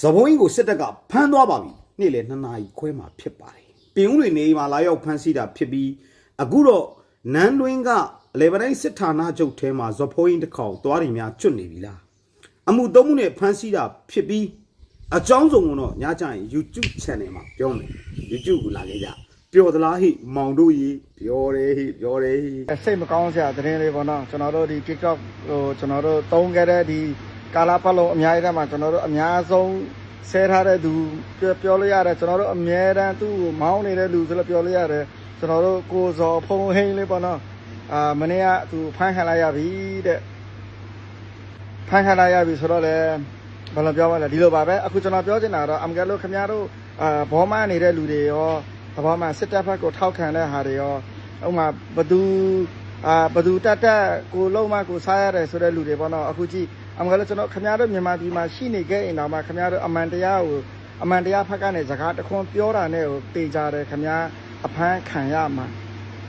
ဇဘုံကြီးကိုစစ်တပ်ကဖမ်းသွားပါပြီနေ့လေနှစ်နာရီခွဲမှာဖြစ်ပါတယ်ပင်ဦးတွေနေအိမ်မှာလာရောက်ဖမ်းဆီးတာဖြစ်ပြီးအခုတော့နန်းတွင်းကအလေပတိုင်းစစ်ဌာနချုပ်ထဲမှာဇဘုံကြီးတစ်ခေါက်သွားရီများကျွတ်နေပြီလားအမှုသုံးမှုနဲ့ဖမ်းဆီးတာဖြစ်ပြီးအကြောင်းစုံကတော့ညကျရင် YouTube channel မှာပြောမယ် YouTube ကိုလာခဲ့ကြပျော်သလားဟိမောင်တို့ရေပျော်တယ်ဟိပျော်တယ်ဟိစိတ်မကောင်းစရာသတင်းလေးပေါ့နော်ကျွန်တော်တို့ဒီ TikTok ဟိုကျွန်တော်တို့သုံးခဲ့တဲ့ဒီ ကာလာပတ်လုံးအများကြီးတက်မှာကျွန်တော်တို့အများဆုံးဆဲထားတဲ့သူပြောပြောလို့ရတယ်ကျွန်တော်တို့အမြဲတမ်းသူ့ကိုမောင်းနေတဲ့လူဆိုလို့ပြောလို့ရတယ်ကျွန်တော်တို့ကိုဇော်ဖုံဟိန်းလေးပေါ့နော်အာမနေ့ကသူဖမ်းခံလိုက်ရပြီတဲ့ဖမ်းခံလိုက်ရပြီဆိုတော့လေဘယ်လိုပြောမလဲဒီလိုပါပဲအခုကျွန်တော်ပြောချင်တာတော့အမကလို့ခင်ဗျားတို့အာဘောမနေတဲ့လူတွေရောသဘောမှစစ်တပ်ဘက်ကိုထောက်ခံတဲ့ဟာတွေရောဥပမာဘသူအာဘသူတက်တက်ကိုလုံးမကိုစားရတယ်ဆိုတဲ့လူတွေပေါ့နော်အခုကြည့် အမှန်ကလည်းကျွန်တော်ခင်ဗျားတို့မြန်မာပြည်မှာရှိနေခဲ့ရင်တော့မှခင်ဗျားတို့အမှန်တရားကိုအမှန်တရားဖက်ကနေစကားတခွန်းပြောတာနဲ့ကိုတေကြတယ်ခင်ဗျားအဖမ်းခံရမှာ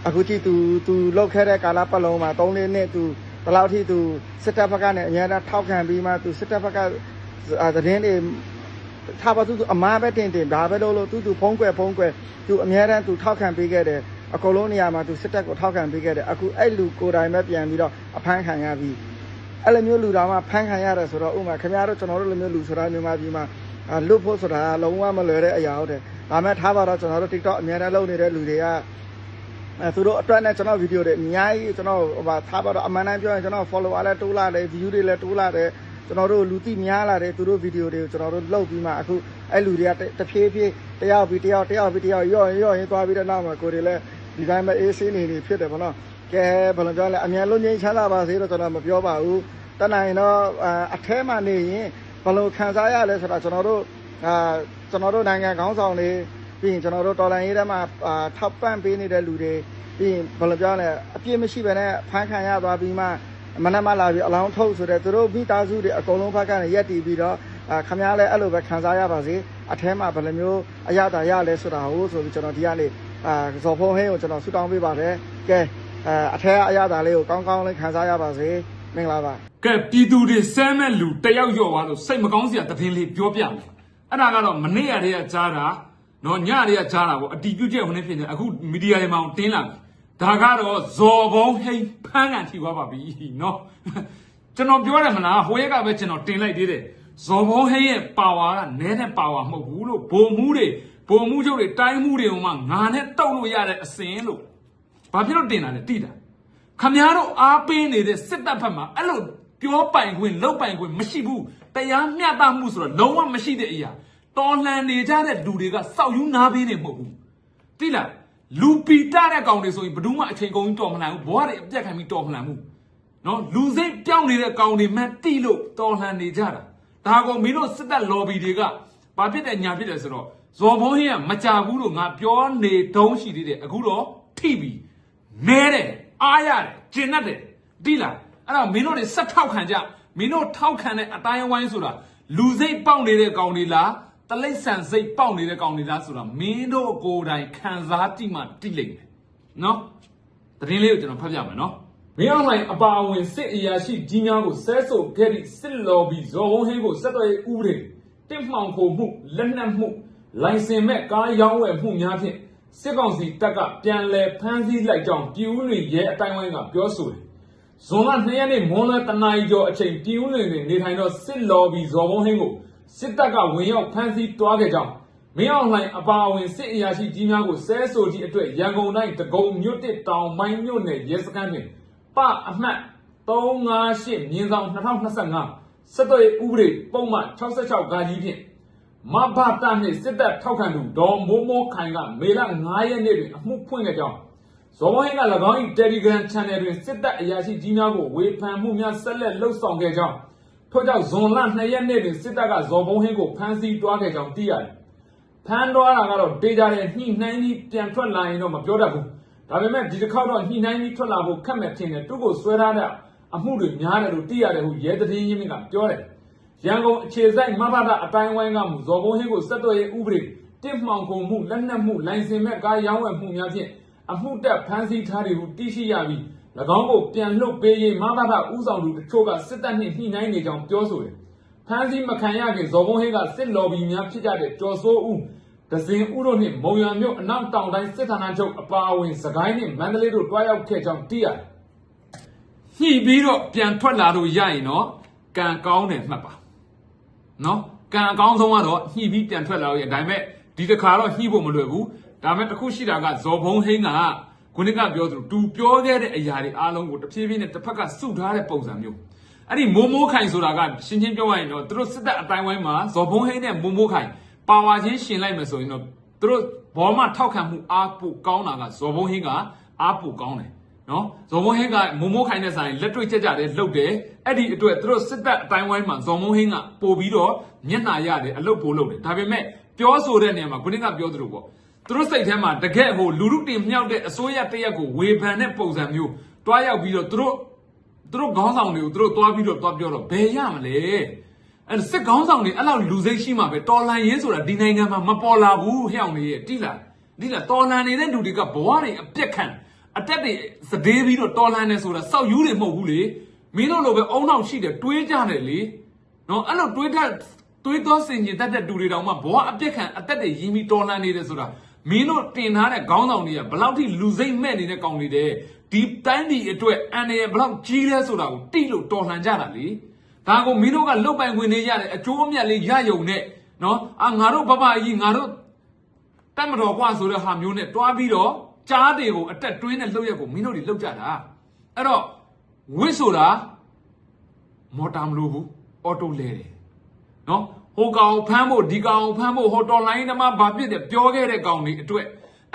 အခုကြည့် तू तू လောက်ခဲ့တဲ့ကာလပတ်လုံးမှာ3လေးနှစ် तू ဘယ်လောက်ထိ तू စစ်တပ်ဘက်ကနေအများအားထောက်ခံပြီးမှ तू စစ်တပ်ဘက်ကအာသတင်းတွေ ထားပါသူသူအမားပဲတင်တင်ဒါပဲလို့လို့သူသူဖုံးကွယ်ဖုံးကွယ်သူအများတန်းသူထောက်ခံပေးခဲ့တယ်အကုန်လုံးနေရာမှာသူစစ်တပ်ကိုထောက်ခံပေးခဲ့တယ်အခုအဲ့လူကိုယ်တိုင်ပဲပြန်ပြီးတော့အဖမ်းခံရပြီ အဲ့လိုမျိုးလူတော်မှဖမ်းခံရတယ်ဆိုတော့ဥမာခင်ဗျားတို့ကျွန်တော်တို့လိုမျိုးလူဆိုတာမြန်မာပြည်မှာအာလွတ်ဖို့ဆိုတာလုံးဝမလွယ်တဲ့အရာဟုတ်တယ်ဒါမဲ့ထားပါတော့ကျွန်တော်တို့ TikTok အများတန်းလုပ်နေတဲ့လူတွေကအဲသူတို့အတွက်နဲ့ကျွန်တော်ဗီဒီယိုတွေအများကြီးကျွန်တော်ဟိုပါထားပါတော့အမှန်တမ်းပြောရင်ကျွန်တော် follower လည်းတိုးလာတယ် view တွေလည်းတိုးလာတယ်ကျွန်တော်တို့လူသိများလာတယ်သူတို့ဗီဒီယိုတွေကိုကျွန်တော်တို့လုပ်ပြီးမှအခုအဲ့လူတွေကတဖြည်းဖြည်းတယောက်ပြီးတယောက်တယောက်ပြီးတယောက်ရော့ရင်ရော့ရင်သွားပြီးတဲ့နောက်မှာကိုယ်တွေလည်းဒီတိုင်းပဲအေးဆေးနေနေဖြစ်တယ်ဗောနော် ကဲဘယ်လိုပြောလဲအမြန်လုံးငိမ့်ချမ်းသာပါစေတော့ကျွန်တော်မပြောပါဘူးတတ်နိုင်တော့အထဲမှာနေရင်ဘယ်လိုခံစားရလဲဆိုတော့ကျွန်တော်တို့အာကျွန်တော်တို့နိုင်ငံခေါင်းဆောင်တွေပြီးရင်ကျွန်တော်တို့တော်လန်ရေးထဲမှာအာထောက်ပံ့ပေးနေတဲ့လူတွေပြီးရင်ဘယ်လိုပြောလဲအပြည့်မရှိဘဲနဲ့ဖမ်းခံရသွားပြီးမှမနက်မှလာပြီးအလောင်းထုတ်ဆိုတဲ့သူတို့မိသားစုတွေအကုန်လုံးဖက်ကနေရက်တည်ပြီးတော့အာခမားလည်းအဲ့လိုပဲခံစားရပါစေအထဲမှာဘယ်လိုမျိုးအရသာရလဲဆိုတာဟိုဆိုပြီးကျွန်တော်ဒီကနေ့အာဇော်ဖုံးဟင်းကိုကျွန်တော်ဆူတောင်းပေးပါတယ်ကဲ အာအထဲအရသာလေးကိုကောင်းကောင်းလေးခံစားရပါစေမင်္ဂလာပါကဲပြည်သူတွေစမ်းမဲ့လူတယောက်ယော့သွားလို့စိတ်မကောင်းစရာသတင်းလေးပြောပြမယ်အဲ့ဒါကတော့မနေ့ရက်တည်းကကြားတာနော်ညတည်းကကြားတာပေါ့အတီးပြုတ်ချက်ဝင်နေဖြစ်နေအခုမီဒီယာတွေမှာတင်းလာပြီဒါကတော့ဇော်ဘုံဟိန်ဖမ်းကန်ထိသွားပါပြီနော်ကျွန်တော်ပြောတယ်မလားဟိုရက်ကပဲကျွန်တော်တင်လိုက်သေးတယ်ဇော်ဘုံဟိန်ရဲ့ပါဝါကနဲတဲ့ပါဝါမဟုတ်ဘူးလို့ဘုံမှုတွေဘုံမှုချုပ်တွေတိုင်းမှုတွေကမှငါနဲ့တုတ်လို့ရတဲ့အစင်လို့ ဘာဖြစ်လို့တင်တာလဲတိတာခမည်းတော်အားပေးနေတဲ့စစ်တပ်ဘက်မှာအဲ့လိုပြောပိုင်ခွင့်လုပ်ပိုင်ခွင့်မရှိဘူးတရားမျှတမှုဆိုတော့လုံးဝမရှိတဲ့အရာတော်လှန်နေကြတဲ့လူတွေကစောက်ယူနာပေးနေမဟုတ်ဘူးတိလားလူပီတာတဲ့ကောင်တွေဆိုရင်ဘယ်သူမှအချိန်ကုန်ကြီးတော်မလှန်ဘူးဘဝတွေအပြက်ခံပြီးတော်မလှန်ဘူးနော်လူစိတ်ပြောင်းနေတဲ့ကောင်တွေမှန်တိလို့တော်လှန်နေကြတာဒါကောင်မင်းတို့စစ်တပ် lobby တွေကဘာဖြစ်တဲ့ညာဖြစ်တယ်ဆိုတော့ဇော်ဘုံဟင်းကမကြဘူးလို့ငါပြောနေတုံးရှိသေးတယ်အခုတော့ထိပြီ နဲတယ်အားရတယ်ကျင်တတ်တယ်တိလားအဲ့တော့မင်းတို့တွေဆက်ထောက်ခံကြမင်းတို့ထောက်ခံတဲ့အတိုင်းအဝိုင်းဆိုတာလူစိတ်ပေါက်နေတဲ့ကောင်တွေလားတလိษံစိတ်ပေါက်နေတဲ့ကောင်တွေလားဆိုတာမင်းတို့ကိုယ်တိုင်ခံစားကြည့်မှတိလိမ့်မယ်နော်တရင်လေးကိုကျွန်တော်ဖတ်ပြမယ်နော်မင်းအောင်လိုင်းအပါအဝင်စစ်အရာရှိကြီးများကိုဆဲဆိုခဲ့သည့်စစ်လော်ဘီဇော်ဝန်းဟင်းကိုဆက်သွယ်ဥပဒေတစ်မှောင်ခိုမှုလက်နက်မှုလိုင်စင်မဲ့ကားရောင်းဝယ်မှုများဖြင့် စစ်ကောင်စီတပ်ကပြန်လည်ဖမ်းဆီးလိုက်ကြောင်းပြည်ဦးလွင်ရဲအတိုင်းဝိုင်းကပြောဆိုတယ်။ဇွန်လ2ရက်နေ့မွန်းလွဲတနာရီကျော်အချိန်ပြည်ဦးလွင်တွင်နေထိုင်သောစစ်လော်ဘီဇော်ဘုံဟင်းကိုစစ်တပ်ကဝင်ရောက်ဖမ်းဆီးတွားခဲ့ကြောင်းမင်းအောင်လှိုင်အပါအဝင်စစ်အရာရှိကြီးများကိုဆဲဆိုကြီးအတွက်ရန်ကုန်တိုင်းတကုံမြို့တစ်တောင်မိုင်းမြို့နယ်ရဲစခန်းတွင်ပအမှတ်358မြင်းဆောင်2025စစ်တွေဥပဒေပုံမှန်66ဂါကြီးဖြင့် မဘတာနှင့်စစ်တပ်ထောက်ခံသူဒေါ်မိုးမိုးခိုင်ကမေလ9ရက်နေ့တွင်အမှုဖွင့်ခဲ့ကြောင်းဇော်ဝိုင်းက၎င်း၏ Telegram Channel တွင်စစ်တပ်အရာရှိကြီးများကိုဝေဖန်မှုများဆက်လက်လှုပ်ဆောင်ခဲ့ကြောင်းထို့ကြောင့်ဇွန်လ2ရက်နေ့တွင်စစ်တပ်ကဇော်ဘုံဟင်းကိုဖမ်းဆီးတွားခဲ့ကြောင်းသိရတယ်။ဖမ်းတွားတာကတော့ဒေတာတဲ့ညှိနှိုင်းပြီးပြန်ထွက်လာရင်တော့မပြောတတ်ဘူး။ဒါပေမဲ့ဒီတစ်ခေါက်တော့ညှိနှိုင်းပြီးထွက်လာဖို့ခက်မဲ့ထင်တယ်သူ့ကိုဆွဲထားတဲ့အမှုတွေများတယ်လို့သိရတယ်ဟုရဲသတင်းရင်းမြစ်ကပြောတယ်။ ရန်ကုန်အခြေစိုက်မဘာသာအတိုင်းဝိုင်းကမှုဇော်ဘုံဟင်းကိုဆက်သွယ်ရေးဥပဒေတစ်မှောင်ကုန်မှုလက်နက်မှုလိုင်စင်မဲ့ကားရောင်းဝယ်မှုများဖြင့်အမှုတက်ဖမ်းဆီးထားတယ်ဟုသိရှိရပြီး၎င်းကိုပြန်လွှတ်ပေးရေးမဘာသာဥဆောင်သူတချို့ကစစ်တပ်နှင့်ညှိနှိုင်းနေကြောင်းပြောဆိုတယ်။ဖဖမ်းဆီးမခံရခင်ဇော်ဘုံဟင်းကစစ်လော်ဘီများဖြစ်ကြတဲ့ကျော်စိုးဦးဒဇင်ဦးတို့နှင့်မုံရမြို့အနောက်တောင်တိုင်းစစ်ဌာနချုပ်အပါအဝင်စကိုင်းနှင့်မန္တလေးတို့တွားရောက်ခဲ့ကြောင်းသိရတယ်။ညှိပြီးတော့ပြန်ထွက်လာလို့ရရင်တော့ကံကောင်းတယ်မှတ်ပါ။ နော်ကံအကောင်းဆုံးကတော့ညှိပြီးပြန်ထွက်လာလို့ရဒါပေမဲ့ဒီတစ်ခါတော့ညှိဖို့မလွယ်ဘူး။ဒါပေမဲ့တစ်ခုရှိတာကဇော်ဘုံဟင်းကခုနကပြောသလိုသူပြောခဲ့တဲ့အရာတွေအားလုံးကိုတစ်ဖြည်းဖြည်းနဲ့တစ်ဖက်ကစုထားတဲ့ပုံစံမျိုးအဲ့ဒီမိုးမိုးခိုင်ဆိုတာကရှင်းချင်းပြောရရင်တော့သူတို့စစ်တပ်အတိုင်းဝိုင်းမှာဇော်ဘုံဟင်းနဲ့မိုးမိုးခိုင်ပါဝါချင်းရှင်လိုက်မယ်ဆိုရင်တော့သူတို့ဘောမထောက်ခံမှုအားပိုကောင်းတာကဇော်ဘုံဟင်းကအားပိုကောင်းတယ် နော်ဇော်ဘုံဟင်းကမိုးမိုးခိုင်နဲ့ဆိုင်လက်တွေ့ကြကြတယ်လှုပ်တယ်အဲ့ဒီအတွက်သူတို့စစ်တပ်အတိုင်းဝိုင်းမှာဇော်ဘုံဟင်းကပို့ပြီးတော့မျက်နှာရတယ်အလုတ်ပို့လုပ်တယ်ဒါပေမဲ့ပြောဆိုတဲ့နေရာမှာခုနကပြောသလိုပေါ့သူတို့စိတ်ထဲမှာတကယ်ဟိုလူလူတင်မြောက်တဲ့အစိုးရတရက်ကိုဝေဖန်တဲ့ပုံစံမျိုးတွားရောက်ပြီးတော့သူတို့သူတို့ခေါင်းဆောင်တွေကိုသူတို့တွားပြီးတော့တွားပြောတော့ဘယ်ရမလဲအဲစစ်ခေါင်းဆောင်တွေအဲ့လောက်လူစိတ်ရှိမှပဲတော်လန်ရေးဆိုတာဒီနိုင်ငံမှာမပေါ်လာဘူးဟဲ့အောင်လေးတိလာတိလာတော်လန်နေတဲ့လူတွေကဘဝတွေအပြက်ခံ အတက်တွေစဒေးပြီးတော့တော်လန်နေဆိုတာစောက်ယူးတွေမဟုတ်ဘူးလေမင်းတို့လိုပဲအုံနောက်ရှိတယ်တွေးကြတယ်လေနော်အဲ့လိုတွေးတတ်တွေးသောစင်ကျင်တတ်တဲ့လူတွေတောင်မှဘဝအပြက်ခံအတက်တွေရင်းပြီးတော်လန်နေတယ်ဆိုတာမင်းတို့တင်ထားတဲ့ခေါင်းဆောင်တွေကဘယ်လောက်ထိလူစိတ်မဲ့နေတဲ့ကောင်တွေတဲ့ဒီတိုင်းဒီအတွက်အန်ရယ်ဘယ်လောက်ကြီးလဲဆိုတာကိုတိလို့တော်လှန်ကြတာလေဒါကိုမင်းတို့ကလုတ်ပိုင်ခွင့်နေရတဲ့အကျိုးအမြတ်လေးရယုံနဲ့နော်အာငါတို့ဘဘကြီးငါတို့တတ်မတော်ကွာဆိုတဲ့ဟာမျိုးနဲ့တွားပြီးတော့ ကြားတွေကိုအတက်တွင်းနဲ့လှုပ်ရက်ကိုမင်းတို့တွေလှုပ်ကြတာအဲ့တော့ဝစ်ဆိုတာမော်တာမလို့ဘူးအော်တိုလဲတယ်နော်ဟိုကောင်ဖမ်းဖို့ဒီကောင်ဖမ်းဖို့ဟိုတော်လိုင်းသမားဘာဖြစ်တယ်ပြောခဲ့တဲ့ကောင်တွေအတွက်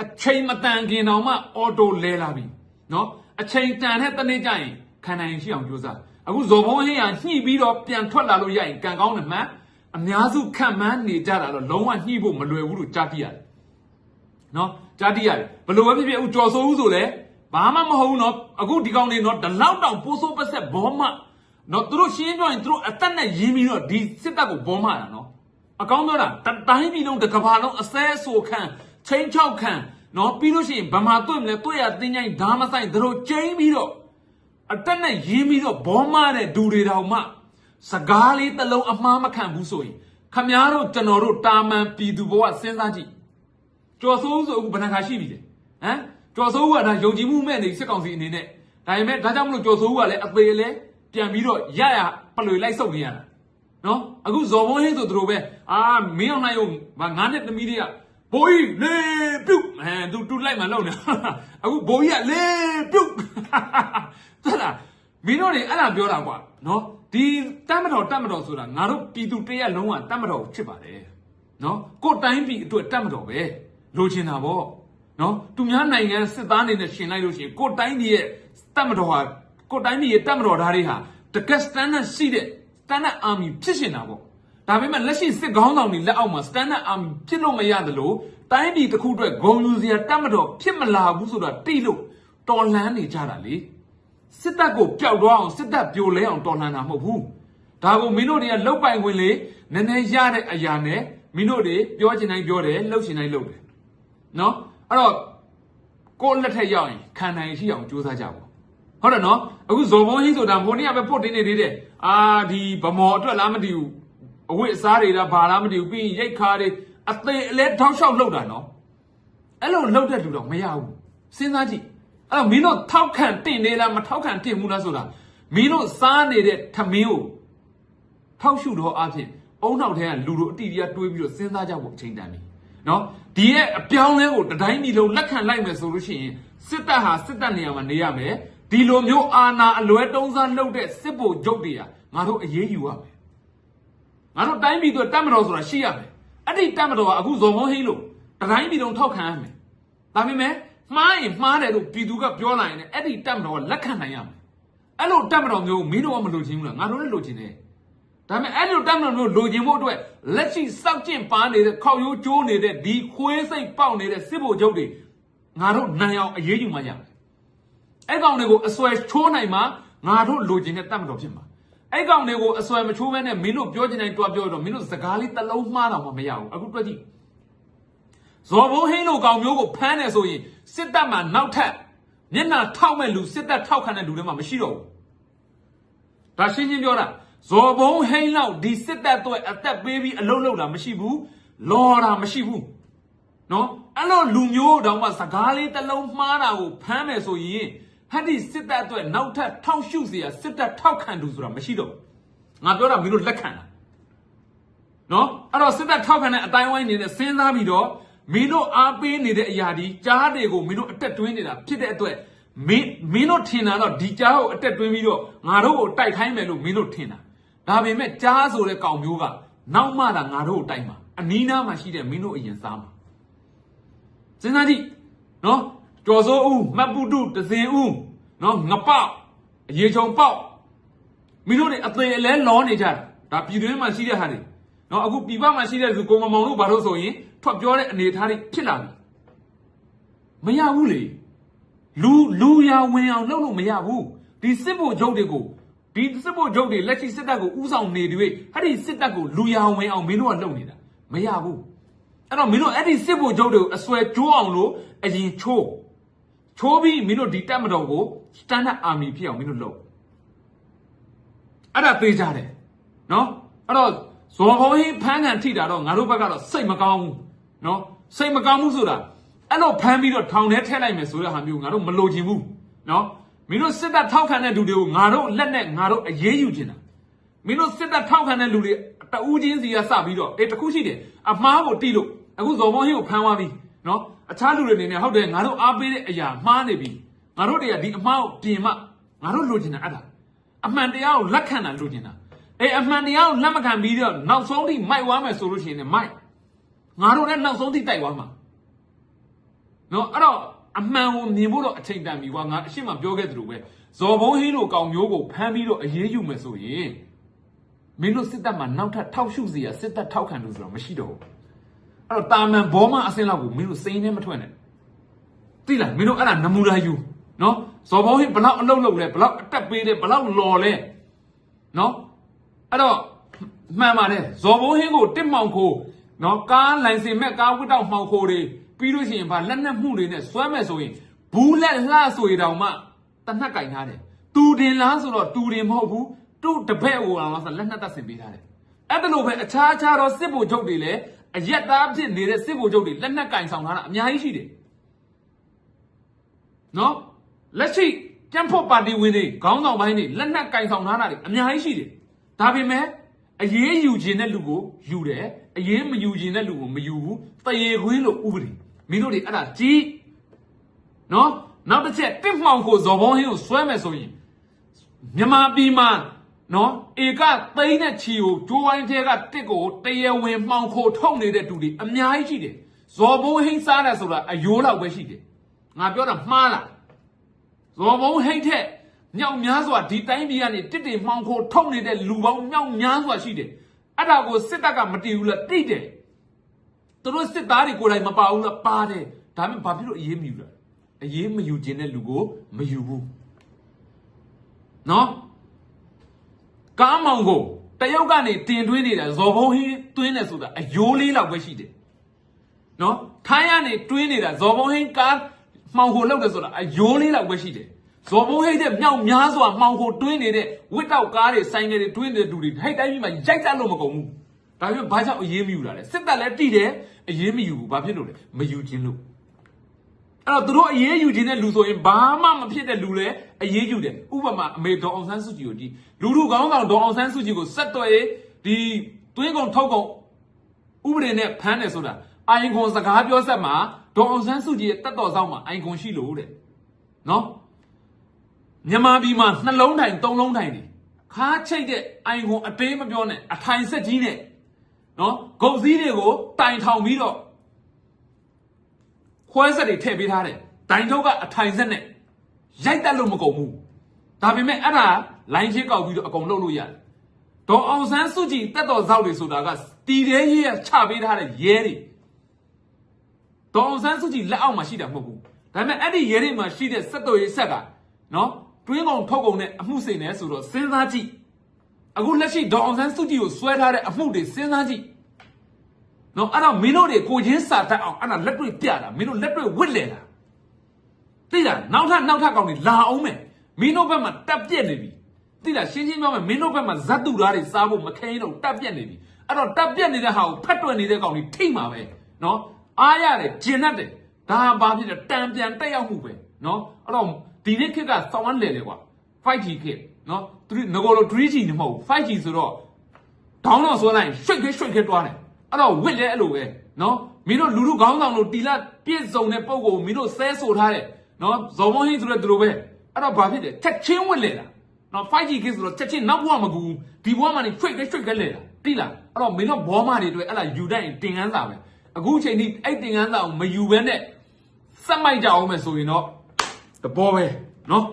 အချိန်မတန်ခင်တောင်မှအော်တိုလဲလာပြီနော်အချိန်တန်တဲ့တနေ့ကျရင်ခံနိုင်ရှိအောင်ကြိုးစားအခုဇော်ဘုံဟင်းရညှိပြီးတော့ပြန်ထွက်လာလို့ရရင်ကံကောင်းတယ်မှန်အများစုခံမှန်းနေကြတာတော့လုံးဝညှိဖို့မလွယ်ဘူးလို့ကြားသိရတယ်နော် ကြားသိရတယ်ဘယ်လိုပဲဖြစ်ဖြစ်ဦးကြော်စိုးဦးဆိုလဲဘာမှမဟုတ်ဘူးနော်အခုဒီကောင်တွေနော်ဒီလောက်တောင်ပိုးဆိုးပက်ဆက်ဘောမနော်သူတို့ရှင်းပြောရင်သူတို့အသက်နဲ့ရင်းပြီးတော့ဒီစစ်တပ်ကိုဘောမတာနော်အကောင်းပြောတာတတိုင်းပြည်လုံးတစ်ကဘာလုံးအစဲအဆိုခံချင်းချောက်ခံနော်ပြီးလို့ရှိရင်ဗမာတွေ့မလဲတွေ့ရတင်းကြိုင်ဓာမဆိုင်သူတို့ကျင်းပြီးတော့အတက်နဲ့ရင်းပြီးတော့ဘောမတဲ့ဒူတွေတောင်မှ စကားလေးတစ်လုံးအမှားမခံဘူးဆိုရင်ခမားတို့ကျွန်တော်တို့တာမန်ပြည်သူဘဝစဉ်းစားကြည့် ကျော်စိုးဦးဆိုအခုဘယ်နှခါရှိပြီလဲဟမ်ကျော်စိုးဦးကဒါယုံကြည်မှုမဲ့နေစစ်ကောင်စီအနေနဲ့ဒါပေမဲ့ဒါကြောင့်မလို့ကျော်စိုးဦးကလည်းအသေးလဲပြန်ပြီးတော့ရရပလွေလိုက်ဆုပ်နေရတာနော်အခုဇော်ဘုံဟင်းဆိုသူတို့ပဲအာမင်းအောင်နိုင်ရုံဗာငါနဲ့သမီးတွေကဘိုးကြီးလေပြုတ်အဲသူတူလိုက်မှလုံနေအခုဘိုးကြီးကလေပြုတ်သက်လားမင်းတို့တွေအဲ့ဒါပြောတာကွာနော်ဒီတတ်မတော်တတ်မတော်ဆိုတာငါတို့ပြည်သူတရက်လုံးကတတ်မတော်ဖြစ်ပါတယ်နော်ကိုယ်တိုင်းပြည်အတွက်တတ်မတော်ပဲ လိုချင်တာပေါ့နော်သူများနိုင်ငံစစ်သားနေနဲ့ရှင်လိုက်လို့ရှိရင်ကိုယ်တိုင်းပြည်ရဲ့တတ်မတော်ဟာကိုယ်တိုင်းပြည်ရဲ့တတ်မတော်ဓာတ်တွေဟာတကက်စတန်ဒတ်ရှိတဲ့ standard army ဖြစ်ရှင်တာပေါ့ဒါပေမဲ့လက်ရှိစစ်ကောင်းဆောင်တွေလက်အောက်မှာ standard army ဖြစ်လို့မရတယ်လို့တိုင်းပြည်တစ်ခုအတွက်ဂုံယူစရာတတ်မတော်ဖြစ်မလာဘူးဆိုတာတိလို့တော်လှန်နေကြတာလေစစ်တပ်ကိုပျောက်သွားအောင်စစ်တပ်ပြိုလဲအောင်တော်လှန်တာမဟုတ်ဘူးဒါကိုမင်းတို့တွေကလောက်ပိုင်ဝင်လေနည်းနည်းရတဲ့အရာနဲ့မင်းတို့တွေပြောချင်တိုင်းပြောတယ်လှုပ်ချင်တိုင်းလှုပ်တယ် နော်အဲ့တော့ကိုယ့်လက်ထက်ရောက်ရင်ခံနိုင်ရှိအောင်ကြိုးစားကြပါဟုတ်တယ်နော်အခုဇော်ဘုံကြီးဆိုတာဟိုနေ့ကပဲပို့တင်နေသေးတယ်အာဒီဗမော်အတွက်လားမသိဘူးအဝိအစားတွေလားဘာလားမသိဘူးပြီးရင်ရိတ်ခါတွေအသေးအလဲထောက်လျှောက်လောက်တာနော်အဲ့လိုလောက်တဲ့လူတော့မရဘူးစဉ်းစားကြည့်အဲ့တော့မင်းတို့ထောက်ခံတင်နေလားမထောက်ခံတင်ဘူးလားဆိုတာမင်းတို့စားနေတဲ့ထမင်းကိုထောက်ရှုတော့အဖြစ်အုံနောက်ထဲကလူတို့အတီတရားတွေးပြီးတော့စဉ်းစားကြဖို့အချိန်တန်ပြီ နော်ဒီရဲ့အပြောင်းလဲကိုတတိုင်းပြည်လုံးလက်ခံလိုက်မယ်ဆိုလို့ရှိရင်စစ်တပ်ဟာစစ်တပ်နေရာမှာနေရမယ်ဒီလိုမျိုးအာဏာအလွဲတုံးစားလုပ်တဲ့စစ်ဗိုလ်ချုပ်တွေကငါတို့အရေးယူရမယ်ငါတို့တိုင်းပြည်တို့တက်မတော်ဆိုတာရှိရမယ်အဲ့ဒီတက်မတော်ကအခုဇော်မုန်းဟိလို့တတိုင်းပြည်လုံးထောက်ခံရမယ်ဒါပေမဲ့မှားရင်မှားတယ်လို့ပြည်သူကပြောလိုက်ရင်အဲ့ဒီတက်မတော်ကလက်ခံနိုင်ရမယ်အဲ့လိုတက်မတော်မျိုးမင်းတို့ကမလိုချင်ဘူးလားငါတို့လည်းလိုချင်တယ် ဒါပေမဲ့အဲ့လိုတက်မတော်မျိုးလိုချင်ဖို့အတွက်လက်ရှိစောက်ကျင့်ပါနေတဲ့ခေါက်ရိုးကျိုးနေတဲ့ဒီခွေးစိတ်ပေါက်နေတဲ့စစ်ဗိုလ်ချုပ်တွေငါတို့နိုင်အောင်အရေးယူမှရမယ်အဲ့ကောင်တွေကိုအစွဲချိုးနိုင်မှငါတို့လိုချင်တဲ့တက်မတော်ဖြစ်မှာအဲ့ကောင်တွေကိုအစွဲမချိုးဘဲနဲ့မင်းတို့ပြောချင်တိုင်းတွားပြောတော့မင်းတို့စကားလေးတစ်လုံးမှားတော့မှမရဘူးအခုတွက်ကြည့်ဇော်ဘုံဟင်းတို့ကောင်မျိုးကိုဖမ်းတယ်ဆိုရင်စစ်တပ်မှာနောက်ထပ်မျက်နှာထောက်မဲ့လူစစ်တပ်ထောက်ခံတဲ့လူတွေမှမရှိတော့ဘူးဒါရှင်းရှင်းပြောတာ ဇော်ဘုံဟိန်းလောက်ဒီစစ်တပ်အတွက်အသက်ပေးပြီးအလုံးလုံးတာမရှိဘူးလော်တာမရှိဘူးနော်အဲ့လိုလူမျိုးတောင်မှစကားလေးတစ်လုံးမှားတာကိုဖမ်းမယ်ဆိုရင်ဟတ်ဒီစစ်တပ်အတွက်နောက်ထပ်ထောက်ရှုเสียစစ်တပ်ထောက်ခံသူဆိုတာမရှိတော့ဘူးငါပြောတာမင်းတို့လက်ခံတာနော်အဲ့တော့စစ်တပ်ထောက်ခံတဲ့အတိုင်းဝိုင်းနေတဲ့စဉ်းစားပြီးတော့မင်းတို့အားပေးနေတဲ့အရာဒီကြားတွေကိုမင်းတို့အတက်တွင်းနေတာဖြစ်တဲ့အတွက်မင်းမင်းတို့ထင်တာတော့ဒီကြားကိုအတက်တွင်းပြီးတော့ငါတို့ကိုတိုက်ခိုင်းမယ်လို့မင်းတို့ထင်တာ ဒါပေမဲ့ကြားဆိုတဲ့ကောင်မျိုးကနောက်မှသာငါတို့ကိုတိုက်မှာအနီးနားမှာရှိတဲ့မင်းတို့အရင်စားမှာစဉ်းစားကြည့်နော်ကျော်စိုးဦးမတ်ပုတုတစင်ဦးနော်ငပေါက်အရေချုံပေါက်မင်းတို့တွေအသေးအလဲလောနေကြတာဒါပြည်တွင်းမှာရှိတဲ့ဟာတွေနော်အခုပြည်ပမှာရှိတဲ့သူကိုမမောင်တို့ဘာလို့ဆိုရင်ထွက်ပြောတဲ့အနေအထားတွေဖြစ်လာပြီမရဘူးလေလူလူရဝင်အောင်လုပ်လို့မရဘူးဒီစစ်ဖို့ချုပ်တွေကို ဒီစစ်ဖို့ချုပ်တွေလက်ရှိစစ်တပ်ကိုဥဆောင်နေတွေအဲ့ဒီစစ်တပ်ကိုလူရဝင်အောင်မင်းတို့ကလုပ်နေတာမရဘူးအဲ့တော့မင်းတို့အဲ့ဒီစစ်ဖို့ချုပ်တွေကိုအစွဲကျိုးအောင်လို့အရင်ချိုးချိုးပြီးမင်းတို့ဒီတပ်မတော်ကို standard army ဖြစ်အောင်မင်းတို့လုပ်အဲ့ဒါသေးကြတယ်နော်အဲ့တော့ဇော်ဘုံဟင်းဖမ်းကန်ထိတာတော့ငါတို့ဘက်ကတော့စိတ်မကောင်းဘူးနော်စိတ်မကောင်းဘူးဆိုတာအဲ့လိုဖမ်းပြီးတော့ထောင်ထဲထည့်လိုက်မယ်ဆိုတဲ့ဟာမျိုးငါတို့မလိုချင်ဘူးနော် မင်းတို့စစ်တပ်ထောက်ခံတဲ့လူတွေကိုငါတို့လက်နဲ့ငါတို့အရေးယူချင်တာမင်းတို့စစ်တပ်ထောက်ခံတဲ့လူတွေတဦးချင်းစီကစပြီးတော့အေးတခုရှိတယ်အမားကိုတီးလို့အခုဇော်ဘုံဟင်းကိုဖမ်းသွားပြီနော်အခြားလူတွေနေနေဟုတ်တယ်ငါတို့အားပေးတဲ့အရာမှားနေပြီငါတို့တွေကဒီအမားကိုပြင်မငါတို့လိုချင်တာအဲ့ဒါအမှန်တရားကိုလက်ခံတာလိုချင်တာအေးအမှန်တရားကိုလက်မခံပြီးတော့နောက်ဆုံးထိမိုက်သွားမယ်ဆိုလို့ရှိရင်လည်းမိုက်ငါတို့လည်းနောက်ဆုံးထိတိုက်သွားမှာနော်အဲ့တော့ အမှန်ကိုမြင်ဖို့တော့အချိန်တန်ပြီကွာငါအရှင်းမပြောခဲ့သလိုပဲဇော်ဘုံဟင်းလိုကောင်မျိုးကိုဖမ်းပြီးတော့အရေးယူမယ်ဆိုရင်မင်းတို့စစ်တပ်မှာနောက်ထပ်ထောက်ရှုစီရစစ်တပ်ထောက်ခံလို့ဆိုတော့မရှိတော့ဘူးအဲ့တော့တာမန်ဘောမအစင်းလောက်ကိုမင်းတို့စိန်နဲ့မထွက်နဲ့သိလားမင်းတို့အဲ့ဒါနမူနာယူနော်ဇော်ဘုံဟင်းဘလောက်အလုပ်လုပ်လဲဘလောက်အတက်ပေးလဲဘလောက်လော်လဲနော်အဲ့တော့မှန်ပါတယ်ဇော်ဘုံဟင်းကိုတစ်မောင်ခိုနော်ကားလိုင်စင်မဲ့ကားဝတ်တောက်မှောင်ခိုတွေ ပြီးလို့ရှိရင်ဗာလက်နက်မှုတွေနဲ့စွဲမဲ့ဆိုရင်ဘူးလက်လှဆိုရတောင်မှတနက်ကင်ထားတယ်တူတင်လားဆိုတော့တူတင်မဟုတ်ဘူးတူတပည့်ဟိုအောင်ဆိုလက်နက်တပ်ဆင်ပေးထားတယ်အဲ့ဒါလိုပဲအခြားခြားသောစစ်ဗိုလ်ချုပ်တွေလည်းအရက်သားဖြစ်နေတဲ့စစ်ဗိုလ်ချုပ်တွေလက်နက်ကင်ဆောင်ထားတာအများကြီးရှိတယ်နော်လက်ရှိကျန်းဖို့ပါတီဝင်တွေခေါင်းဆောင်ပိုင်းတွေလက်နက်ကင်ဆောင်ထားတာတွေအများကြီးရှိတယ်ဒါပေမဲ့အရေးယူခြင်းတဲ့လူကိုယူတယ်အရေးမယူခြင်းတဲ့လူကိုမယူဘူးတရေခွင်းလို့ဥပဒေ မင်းတို့တွေအဲ့ဒါကြီးနော်နောက်တစ်ချက်တစ်မှောင်ကိုဇော်ဘုံဟင်းကိုဆွဲမယ်ဆိုရင်မြန်မာပြည်မှာနော်ဧကသိန်းနဲ့ချီကိုဂျိုးဝိုင်းထဲကတစ်ကိုတရဝင်မှောင်ခိုထုတ်နေတဲ့တူတွေအများကြီးရှိတယ်ဇော်ဘုံဟင်းစားတယ်ဆိုတာအယိုးလောက်ပဲရှိတယ်ငါပြောတာမှားလားဇော်ဘုံဟိတ်ထက်မြောက်များစွာဒီတိုင်းပြည်ကနေတစ်တွေမှောင်ခိုထုတ်နေတဲ့လူပေါင်းမြောက်များစွာရှိတယ်အဲ့ဒါကိုစစ်တပ်ကမတည်ဘူးလားတိတယ် သူတို့စစ်သားတွေကိုယ်တိုင်မပါဘူးလားပါတယ်ဒါပေမဲ့ဘာဖြစ်လို့အရေးမယူလဲအရေးမယူခြင်းတဲ့လူကိုမယူဘူးနော်ကားမောင်ကိုတရုတ်ကနေတင်သွင်းနေတာဇော်ဘုံဟင်းသွင်းတယ်ဆိုတာအယိုးလေးလောက်ပဲရှိတယ်နော်ထိုင်းကနေတွင်းနေတာဇော်ဘုံဟင်းကားမှောင်ခိုလောက်တယ်ဆိုတာအယိုးလေးလောက်ပဲရှိတယ်ဇော်ဘုံဟိတ်တဲ့မြောက်များစွာမှောင်ခိုတွင်းနေတဲ့ဝစ်တောက်ကားတွေဆိုင်ငယ်တွေတွင်းနေတဲ့လူတွေဟိတ်တိုင်းကြီးမှာရိုက်တတ်လို့မကုန်ဘူး ဒါပေမဲ့ဘာကြောင့်အရေးမယူတာလဲစစ်တပ်လည်းတိတယ်အရေးမယူဘူးဘာဖြစ်လို့လဲမယူခြင်းလို့အဲ့တော့သူတို့အရေးယူခြင်းတဲ့လူဆိုရင်ဘာမှမဖြစ်တဲ့လူလည်းအရေးယူတယ်ဥပမာအမေဒေါ်အောင်ဆန်းစုကြည်ကိုဒီလူလူကောင်းဆောင်ဒေါ်အောင်ဆန်းစုကြည်ကိုဆက်သွယ်ရေးဒီသွင်းကုန်ထုတ်ကုန်ဥပဒေနဲ့ဖမ်းတယ်ဆိုတာအိုင်ကွန်စကားပြောဆက်မှာဒေါ်အောင်ဆန်းစုကြည်ရဲ့တက်တော်ဆောင်မှာအိုင်ကွန်ရှိလို့တဲ့နော်မြန်မာပြည်မှာနှလုံးထိုင်သုံးလုံးထိုင်နေခါချိတ်တဲ့အိုင်ကွန်အသေးမပြောနဲ့အထိုင်ဆက်ကြီးနဲ့ နော်ဂုတ်စည်းတွေကိုတိုင်ထောင်ပြီးတော့ခွဲဆက်တွေထည့်ပေးထားတယ်တိုင်ထုတ်ကအထိုင်ဆက်နဲ့ရိုက်တက်လို့မကုန်ဘူးဒါပေမဲ့အဲ့ဒါလိုင်းရှင်းကောက်ပြီးတော့အကုန်လုပ်လို့ရတယ်ဒေါ်အောင်ဆန်းစုကြည်တက်တော်ဇောက်တွေဆိုတာကတီသေးရေးရချပေးထားတဲ့ရဲတွေဒေါ်အောင်ဆန်းစုကြည်လက်အောက်မှာရှိတာမဟုတ်ဘူးဒါပေမဲ့အဲ့ဒီရဲတွေမှာရှိတဲ့စက်တော်ရေးဆက်ကနော်တွင်းကုန်ထုတ်ကုန်နဲ့အမှုစိန်နဲ့ဆိုတော့စဉ်းစားကြည့် အခုလက်ရှိဒေါ်အောင်ဆန်းစုကြည်ကိုဆွဲထားတဲ့အမှုတွေစဉ်းစားကြည့်နော်အဲ့တော့မင်းတို့တွေကိုချင်းစာတတ်အောင်အဲ့ဒါလက်တွေ့ပြတာမင်းတို့လက်တွေ့ဝစ်လဲတာသိလားနောက်ထပ်နောက်ထပ်ကောင်တွေလာအောင်မယ်မင်းတို့ဘက်မှာတက်ပြက်နေပြီသိလားရှင်းရှင်းပြောမယ်မင်းတို့ဘက်မှာဇတ်တူသားတွေစားဖို့မခဲရင်တော့တက်ပြက်နေပြီအဲ့တော့တက်ပြက်နေတဲ့ဟာကိုဖတ်တွက်နေတဲ့ကောင်ကြီးထိမှာပဲနော်အားရတယ်ကျင်တတ်တယ်ဒါဘာဖြစ်လဲတံပြန်တက်ရောက်မှုပဲနော်အဲ့တော့ဒီနေ့ခေတ်ကစောင်းဝမ်းလေလေကွာ 5G ခေတ်နော်3ငကိုလို 3G နေမဟုတ် 5G ဆိုတော့ဒေါင်းတော့ဆွဲလိုက်ရင်ရွှိတ်ခဲရွှိတ်ခဲတွားတယ်အဲ့တော့ဝစ်လဲအဲ့လိုပဲနော်မင်းတို့လူလူခေါင်းဆောင်လို့တီလာပြည့်စုံတဲ့ပုံကိုမင်းတို့ဆဲဆိုထားတယ်နော်ဇော်မုန်းဟင်းဆိုတဲ့သူလိုပဲအဲ့တော့ဘာဖြစ်လဲချက်ချင်းဝစ်လဲတာနော် 5G ကိဆိုတော့ချက်ချင်းနောက်ဘဝမကူဘူးဒီဘဝမှာနေရွှိတ်ခဲရွှိတ်ခဲလဲတာတိလားအဲ့တော့မင်းတို့ဘောမတွေတွေ့အဲ့လာယူတတ်ရင်တင်ကန်းစာပဲအခုချိန်ထိအဲ့တင်ကန်းစာကိုမယူဘဲနဲ့စက်မိုက်ကြအောင်မယ်ဆိုရင်တော့တဘောပဲနော်